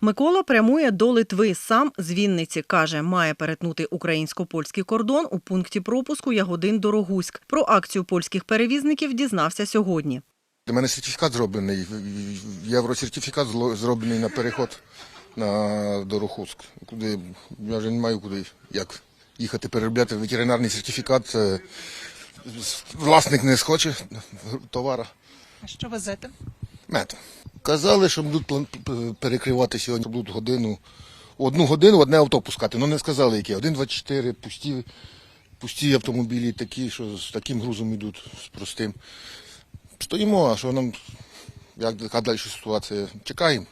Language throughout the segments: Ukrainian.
Микола прямує до Литви. Сам з Вінниці каже, має перетнути українсько-польський кордон у пункті пропуску Ягодин Дорогуськ. Про акцію польських перевізників дізнався сьогодні. У мене сертифікат зроблений, євросертифікат зроблений на переход на Дорохуск. Куди я вже не маю куди як їхати переробляти ветеринарний сертифікат. е, Власник не схоче товара. А що везете? Мед. Казали, що будуть перекривати сьогодні, будуть годину. Одну годину одне авто пускати. Ну не сказали, яке. 1,24, пусті, пусті автомобілі такі, що з таким грузом йдуть, з простим. Стоїмо, а що нам, як яка далі ситуація? Чекаємо.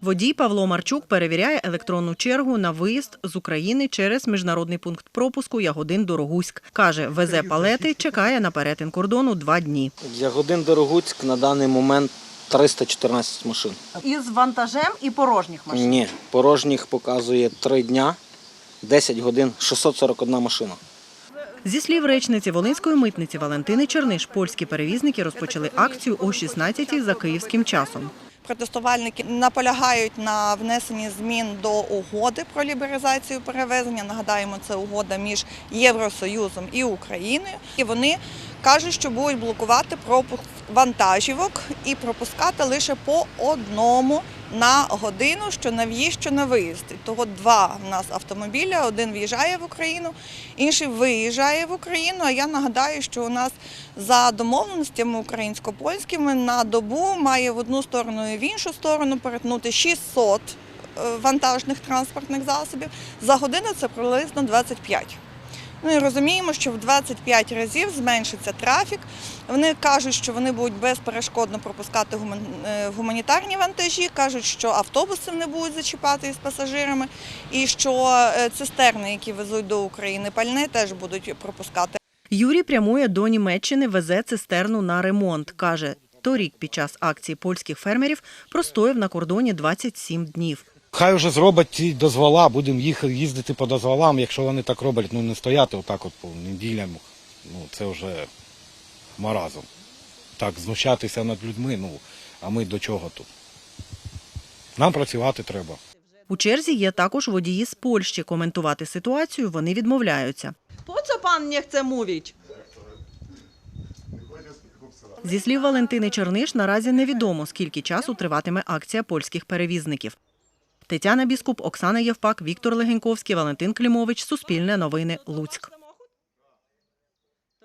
Водій Павло Марчук перевіряє електронну чергу на виїзд з України через міжнародний пункт пропуску Ягодин Дорогуськ. Каже, везе палети, чекає на перетин кордону два дні. Ягодин Дорогуцьк на даний момент 314 машин. Із вантажем і порожніх машин? Ні, порожніх показує 3 дня, 10 годин, 641 машина. Зі слів речниці Волинської митниці Валентини Черниш, польські перевізники розпочали акцію о 16-й за київським часом. Протестувальники наполягають на внесенні змін до угоди про лібералізацію перевезення. Нагадаємо, це угода між Євросоюзом і Україною. І вони кажуть, що будуть блокувати пропуск вантажівок і пропускати лише по одному на годину, що на в'їзд, що на виїзд. Того два в нас автомобіля, один в'їжджає в Україну, інший виїжджає в Україну. А я нагадаю, що у нас за домовленостями українсько-польськими на добу має в одну сторону і в іншу сторону перетнути 600 е, вантажних транспортних засобів. За годину це приблизно 25. Ну і розуміємо, що в 25 разів зменшиться трафік. Вони кажуть, що вони будуть безперешкодно пропускати е, гуманітарні вантажі, кажуть, що автобуси не будуть зачіпати із пасажирами, і що е, цистерни, які везуть до України пальне, теж будуть пропускати. Юрій прямує до Німеччини, везе цистерну на ремонт. Каже, торік під час акції польських фермерів простояв на кордоні 27 днів. Хай вже зроблять ті дозвола, будемо їх їздити по дозволам, якщо вони так роблять, ну не стояти отак от по неділям. Ну це вже маразм. Так, знущатися над людьми, ну а ми до чого тут? Нам працювати треба. У черзі є також водії з Польщі. Коментувати ситуацію вони відмовляються. Po co pan nie chce mówić? Зі слів Валентини Черниш, наразі невідомо, скільки часу триватиме акція польських перевізників. Тетяна Біскуп, Оксана Євпак, Віктор Легеньковський, Валентин Клімович. Суспільне новини. Луцьк.